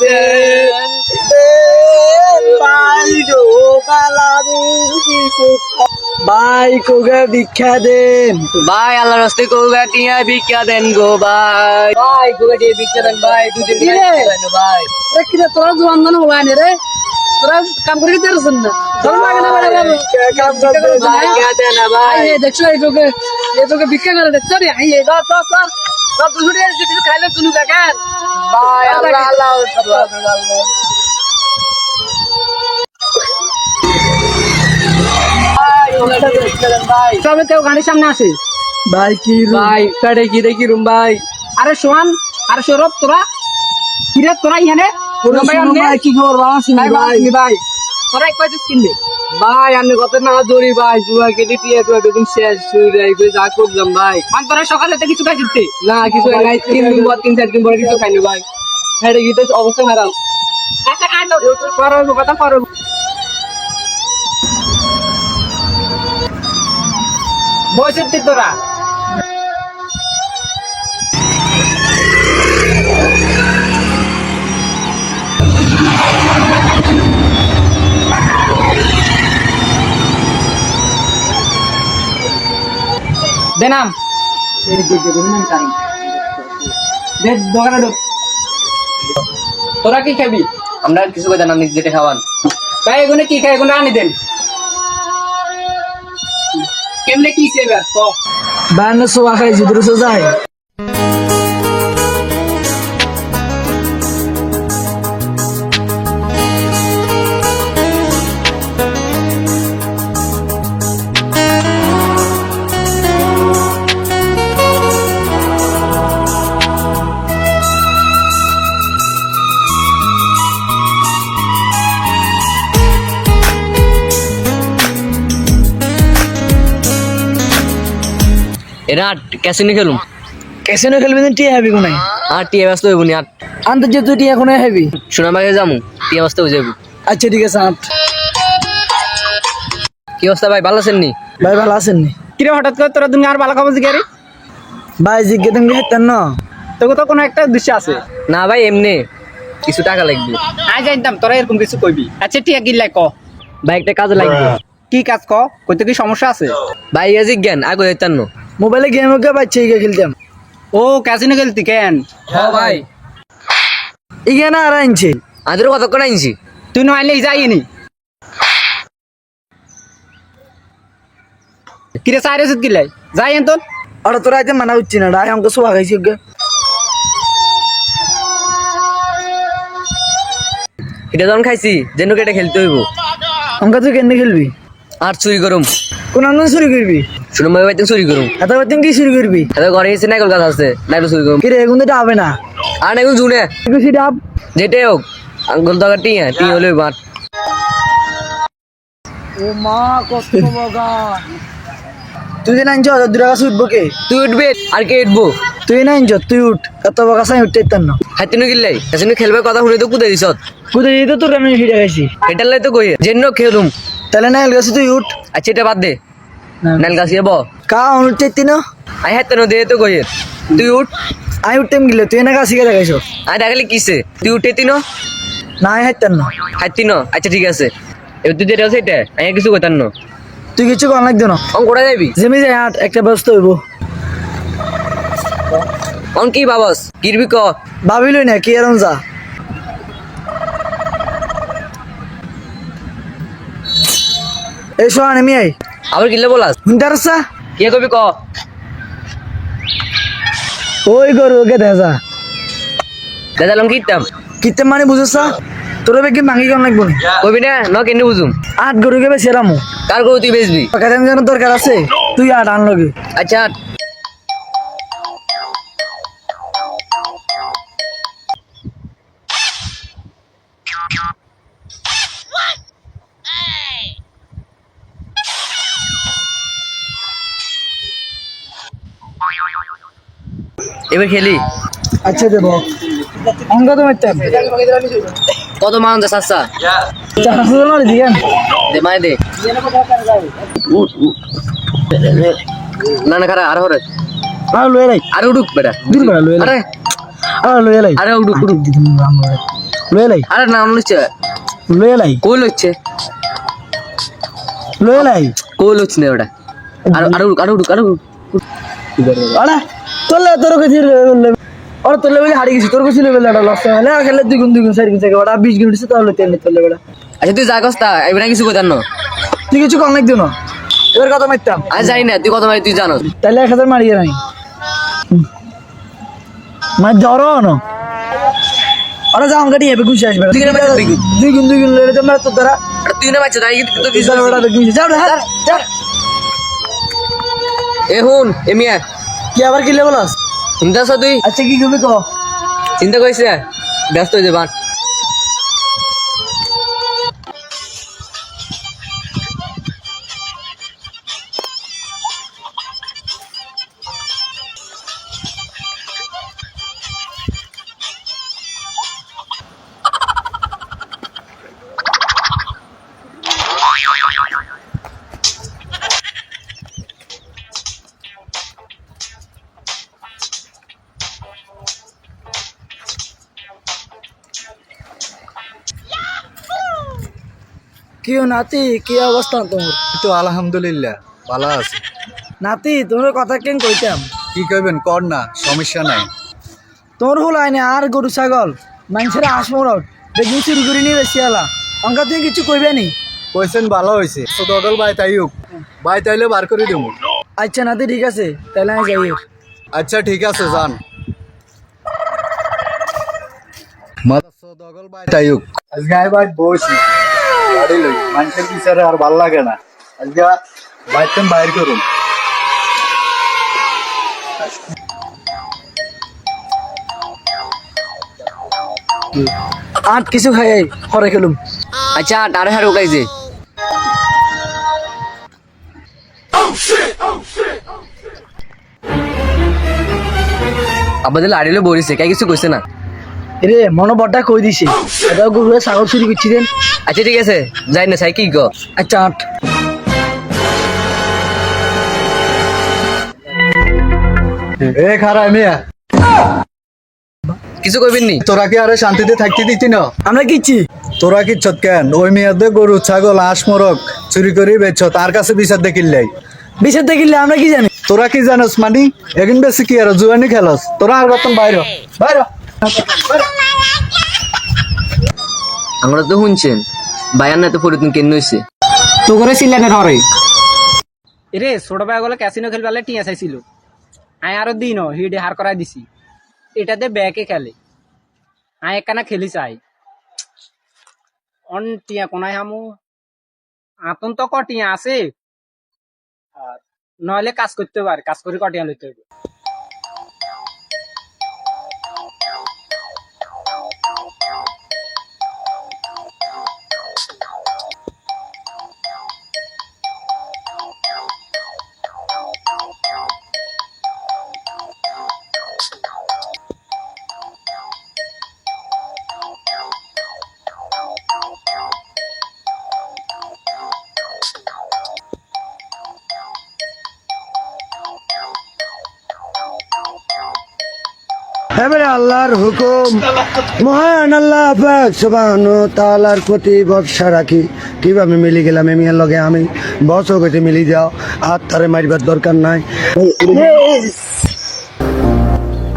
দেন ভাই গো ভাই কোগে ভিক্ষা দেন? ভাই আল্লাহ রাস্তে কোগা টিয়া ভিক্ষা দেন গো ভাই। ভাই কোগা টিয়া ভিক্ষা দেন ভাই দুদিন কি রে? ভাই। রে তোরা জোয়ান দান হওয়া নে রে। তোরা কাম করে দিতে পারছেন না। তোর লাগে না যাব কাম করতে ভাই ভিক্ষা দেন ভাই। এই দেখছ এই তোকে এই তোকে ভিক্ষা করে দেখছ রে। এই দর দর কিছু খাইলে তুলু দেখেন ভাই আল্লাহ, আল্লাহ আল্লাহ, আল্লাহ। ভাই তবে কেউ গাড়ির সামনে আসে? ভাই কি ভাই কাটে কি দেখি রুম ভাই? আরে সোহান আরে সৌরভ তোরা কিরে তোরা ইহানে ভাই কি খবর? ভাই ভাই। তোরা পাইতে কিনবে ভাই আমি কত না দৌড়ি ভাই জুয়া কেটে টিয়া তো একদম শেষ রাইবে যা করলাম ভাই। মানে তোরা সকালে তো কিছু খাইছিস না কিছু নাই। তিন দিন পর তিন চার দিন পরে কিছু খাইনি ভাই। হ্যাঁ গিয়ে অবস্থা খারাপ। আচ্ছা কাজ করো কথা করো বয়সের তুই তোরা। দে নাম। দে, দোকানে ঢুক। তোরা কি খাবি? আমরা কিছু কথা না, নিজে খাওয়ান। ভাই, এগুলো কি খাই এগুলো আনি দেন। কেমনে কি খেয়ে তো বায়ান্ন সোয়া খাই জিদুর যায় এরা ক্যাসিনো খেলুম। ক্যাসিনো খেলবি না টিয়া হবি কোনাই আর টিয়া ব্যস্ত হইব নি আর আন্ত যেহেতু টিয়া কোনো হবি? সোনামাকে যামু টিয়া ব্যস্ত হয়ে যাব আচ্ছা ঠিক আছে আন্ত কি অবস্থা ভাই ভালো আছেন নি? ভাই ভালো আছেন নি? কিরে হঠাৎ করে তোরা দুনিয়ার ভালো খবর জিগারি ভাই জিজ্ঞে তুমি হেতেন না? তোকে তো কোনো একটা দৃশ্য আছে। না ভাই এমনি। কিছু টাকা লাগবে। আই জানতাম তোরা এরকম কিছু কইবি। আচ্ছা টিয়া গিল্লাই ক? ভাই একটা কাজে লাগবে। কি কাজ ক? কইতে কি সমস্যা আছে? ভাই এ জিজ্ঞান আগে হইতান না? মোবাইলে গেম ওকে বাচ্চা ইগে খেলতাম। ও ক্যাসিনো খেলতি কেন? হ্যাঁ ভাই। ইগে না আর আনছে। আদেরও কতক্ষণ আনছি তুই নইলে যাইনি। কিরে সাইরে সুদ গিলাই যাই তো আর তোরা আইতে মানা হচ্ছে না ডাই আমাকে সোয়া খাইছি ওকে এটা যখন খাইছি যেন কেটে খেলতে হইব। আমাকে তুই কেন খেলবি? আর চুরি করুম। কোন আনন্দ চুরি করবি? শুনুন ভাই ভাই চুরি করুম এত কি চুরি করবি? এত ঘরে এসে নাইকল গাছ আছে নাইকল চুরি করুম কি রে এখন তো হবে না। আর নাইকল জুনে। একটু সেটা আপ যেটাই হোক আঙ্গুল তো টিয়া টিয়া হলে বাট ও মা বগা তুই যে নাইনছ দূর কাছে উঠবো কে? তুই উঠবে আর কে উঠবো? তুই নাইনছ তুই উঠ। এত বগা সাই উঠতে না। হাতিনু কিল্লাই হাতিনু খেলবে কথা শুনে তো কুদে দিছত কোথায় যেতে তোর আমি খাইছি এটার লাই তো কই? যেন খেলুম। তাহলে না গেছে তুই উঠ। আচ্ছা এটা বাদ দে। নাইল গাছিয়ে ব কা অনুট চাইতি না? আই হাতে দে তো কই তুই উঠ। আই উঠতেম গিলে তুই না কাছে গিয়ে দেখাইছ আই দেখালি কিসে তুই উঠে তিন না? আমি হাইতাম না। হাতি ন? আচ্ছা ঠিক আছে। এবার তুই যেটা আছে এটা আর কিছু কইতাম না। তুই কিছু কন লাগতো না। অন কোথায় যাবি? জেমি যাই আট একটা ব্যস্ত হইব। অন কি বাবস কিরবি ক? ভাবিলই না কি এরম যা। এই শোয়ান আমি আই। আবার কিলে বলাস? পারছা? কে কবি ক? ওই গরু ওকে দেখা লং কিতাম কিতাম মানে বুঝছা? তোর বেগে মাঙ্গি কেন লাগবো কবি না ন কেন বুঝুম। আট গরুকে বেশি রামু। কার গরু তুই বেচবি? যেন দরকার আছে তুই আট আনলগে আচ্ছা এবার খেলি। আচ্ছা দেব। অঙ্ক তো মারতাম কত মান যা সাসা চারশো জন দিকেন দে মায় দে। না না খারা আর হরে। আর লয়ে রাখ আর উঠুক বেটা। দূর বেড়া লয়ে আরে। আর লয়ে লাই আরে উড়ু উড়ু লয়ে লাই আরে নাম লচ্ছে লয়ে লাই কোল হচ্ছে লয়ে লাই কোল হচ্ছে না ওটা? আর আর উড়ুক আর উড়ুক আর উড়ুক আরে। তোলে তোর কাছে ওরা তোলে বলে হারিয়ে গেছি তোর কাছে লেভেল এটা লস হয়। না খেলে দুই গুণ দুই গুণ চার গুণ থেকে ওটা বিশ গুণ উঠছে তাহলে তেল তোলে বেড়া আচ্ছা তুই যা কস্তা এবার কিছু কথা না। তুই কিছু কম লাগতো না। এবার কথা মারতাম? আর জানি না তুই কত ভাই তুই জানো তাহলে এক হাজার মারিয়ে নাই মার না। ওরা যা আসবে। দুই গুণ দুই গুণ। লেগে তো তারা তুই না তাই কিন্তু তুই বিশাল যাও এ হুন এ মিয়া। কি আবার কি লেবল আস আছো তুই? আচ্ছা কি করবি তো চিন্তা করিস ব্যস্ত হয়ে যাবান কি নাতি কি অবস্থা তোমার তো আলহামদুলিল্লাহ ভালো আছে। নাতি তোমার কথা কেন কইতাম? কি কইবেন কর না সমস্যা নাই। তোর হল আইনে আর গরু ছাগল মানুষের আসমরট দেখবি চুরি করে নিয়ে বেশি আলা। অঙ্কা তুমি কিছু কইবে নি? কইছেন ভালো হয়েছে দডল বাই তাইউক বাই তাইলে বার করে দেবো আচ্ছা নাতি ঠিক আছে তাহলে আমি যাই আচ্ছা ঠিক আছে যান। দগল বাই তাইউক আজকে আই বাই বসি। গাড়ি লই মানুষের বিচারে আর ভালো লাগে না আজকে বাইতে বাইর করুন আট কিছু খাই হরে খেলুম আচ্ছা তারে হার উকাইছে আমাদের লাড়িলে বলিছে কে কিছু কইছে না রে মনো বড়টা কই দিছে? এটা গরু ছাগল চুরি করছি দেন। আচ্ছা ঠিক আছে। যাই না চাই কি। গো আচ্ছা আট। এ খারাপ মিয়া। কিছু কইবেন নি? তোরা কি আরে শান্তিতে থাকতে দিতি না? আমরা কিচ্ছি। তোরা কি ছত কেন? ওই মেয়াদে গরু ছাগল হাঁস মোরগ চুরি করে বেচ তার কাছে বিচার দেখিল্লাই বিশেষ দেখিলে আমরা কি জানি? তোরা কি জানোস মানি? এখন বেশি কি আর জুয়ানি খেলস? তোরা আর রতন বাইর। বাইর। আমরা তো শুনছেন। বায়ান না তো পরিবর্তন কেন হয়েছে তো করে সিলেনের হরে। এরে ছোট ভাই গুলো ক্যাসিনো খেলবে টিয়া চাইছিল। আয় আরও দিন হিডে হার করাই দিছি। এটাতে ব্যাকে খেলে। আয় একখানা খেলি চাই। অন টিয়া কোনায় হামু? আতন তো কটিয়া আছে। আর নইলে কাজ করতে পারে কাজ করে কটিয়া লইতে হবে এবারে আল্লাহর হুকুম। মহান আল্লাহ তাআলার প্রতি ভরসা রাখি। কীভাবে মিলি গেলাম এমিয়ার লগে আমি? বস গেছে মিলি যাও। আর তারে মারিবার দরকার নাই।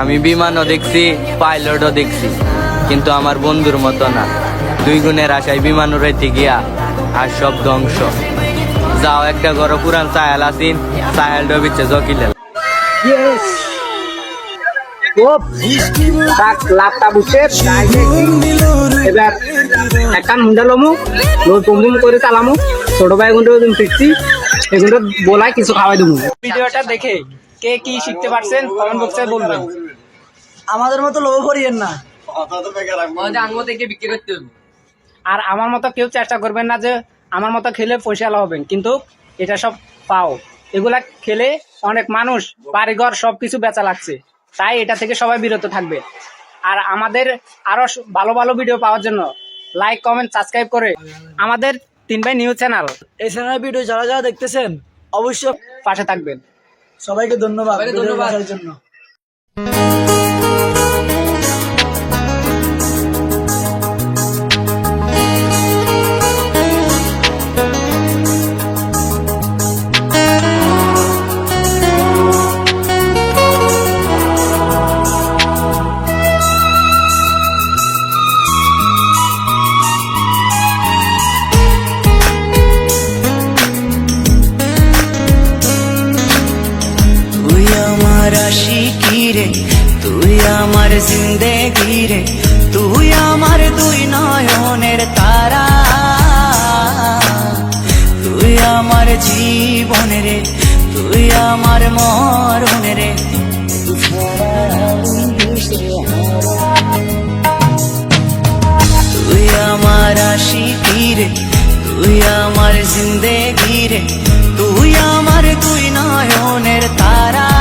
আমি বিমানও দেখছি পাইলটও দেখছি কিন্তু আমার বন্ধুর মতো না। দুই গুণের আশায় বিমান উড়াইতে গিয়া আর সব ধ্বংস। যাও একটা গরো পুরান চায়াল আসিন। চায়াল ডবিচ্ছে জকিলেল। তাক লাভটা বুঝছে এবার একটা মুন্ডা লমু করে চালামু ছোট ভাই গুলো ফিরছি এগুলো বলাই কিছু খাওয়াই দেবো। ভিডিওটা দেখে কে কি শিখতে পারছেন কমেন্ট বক্সে বলবেন। আমাদের মতো লোভ করিয়েন না। বিক্রি করতে হবে। আর আমার মতো কেউ চেষ্টা করবেন না যে আমার মতো খেলে পয়সা হবেন কিন্তু এটা সব পাও। এগুলা খেলে অনেক মানুষ বাড়িঘর সবকিছু বেচা লাগছে। তাই এটা থেকে সবাই বিরত থাকবে। আর আমাদের আরও ভালো ভালো ভিডিও পাওয়ার জন্য লাইক কমেন্ট সাবস্ক্রাইব করে আমাদের তিন ভাই নিউজ চ্যানেল এই চ্যানেলের ভিডিও যারা যারা দেখতেছেন অবশ্যই পাশে থাকবেন। সবাইকে ধন্যবাদ ধন্যবাদ। জন্য। জীবনে রে তুই আমার মরণে রে তুই আমার আশিকি রে তুই আমার জিন্দেগি তুই আমার দুই নয়নের তারা